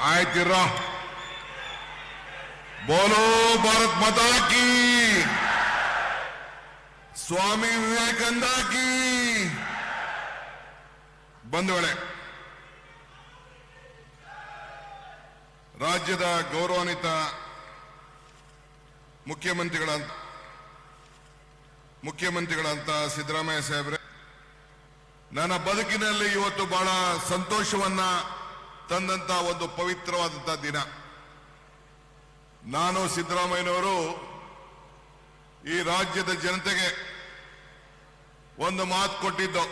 ಆಯ್ತಿರ ಬೋಲೋ ಭಾರತ್ ಮಾತಾ ಕಿ. ಸ್ವಾಮಿ ವಿವೇಕಾನಂದ ಕಿ. ಬಂಧುಗಳೇ, ರಾಜ್ಯದ ಗೌರವಾನ್ವಿತ ಮುಖ್ಯಮಂತ್ರಿಗಳ ಮುಖ್ಯಮಂತ್ರಿಗಳಂತ ಸಿದ್ದರಾಮಯ್ಯ ಸಾಹೇಬ್ರೆ, ನನ್ನ ಬದುಕಿನಲ್ಲಿ ಇವತ್ತು ಬಹಳ ಸಂತೋಷವನ್ನ ತಂದಂತ ಒಂದು ಪವಿತ್ರವಾದಂತ ದಿನ. ನಾನು ಸಿದ್ದರಾಮಯ್ಯನವರು ಈ ರಾಜ್ಯದ ಜನತೆಗೆ ಒಂದು ಮಾತು ಕೊಟ್ಟಿದ್ದೋ.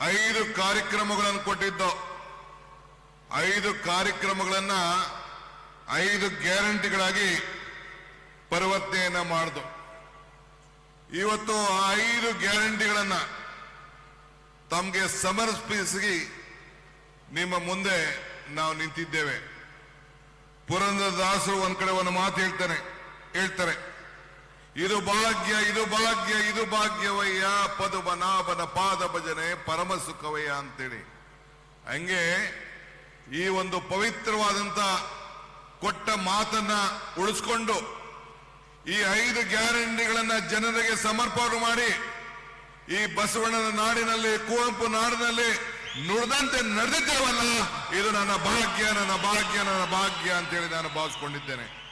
ಐದು ಕಾರ್ಯಕ್ರಮಗಳನ್ನು ಕೊಟ್ಟಿದ್ದೋ. ಐದು ಕಾರ್ಯಕ್ರಮಗಳನ್ನ ಐದು ಗ್ಯಾರಂಟಿಗಳಾಗಿ ಪರಿವರ್ತನೆಯನ್ನ ಮಾಡಿದು. ಇವತ್ತು ಆ ಐದು ಗ್ಯಾರಂಟಿಗಳನ್ನ ತಮಗೆ ಸಮರ್ಪಿಸಿ ನಿಮ್ಮ ಮುಂದೆ ನಾವು ನಿಂತಿದ್ದೇವೆ. ಪುರಂದರದಾಸರು ಒಂದ್ ಕಡೆ ಒಂದು ಮಾತು ಹೇಳ್ತಾನೆ, ಹೇಳ್ತಾರೆ. ಇದು ಭಾಗ್ಯ ಇದು ಭಾಗ್ಯ, ಇದು ಭಾಗ್ಯವಯ್ಯ, ಪದುಮನಾಭನ ಪಾದ ಭಜನೆ, ಪರಮ ಸುಖವಯ್ಯ ಅಂತೇಳಿ. ಹಂಗೆ ಈ ಒಂದು ಪವಿತ್ರವಾದಂತ ಕೊಟ್ಟ ಮಾತನ್ನ ಉಳಿಸ್ಕೊಂಡು ಈ ಐದು ಗ್ಯಾರಂಟಿಗಳನ್ನ ಜನರಿಗೆ ಸಮರ್ಪಣೆ ಮಾಡಿ ಈ ಬಸವಣ್ಣನ ನಾಡಿನಲ್ಲಿ, ಕುವೆಂಪು ನಾಡಿನಲ್ಲಿ ನುಡಿದಂತೆ ನಡೆದಿದ್ದೇವಲ್ಲ ಇದು ನನ್ನ ಭಾಗ್ಯ ನನ್ನ ಭಾಗ್ಯ ನನ್ನ ಭಾಗ್ಯ ಅಂತೇಳಿ ನಾನು ಭಾವಿಸ್ಕೊಂಡಿದ್ದೇನೆ.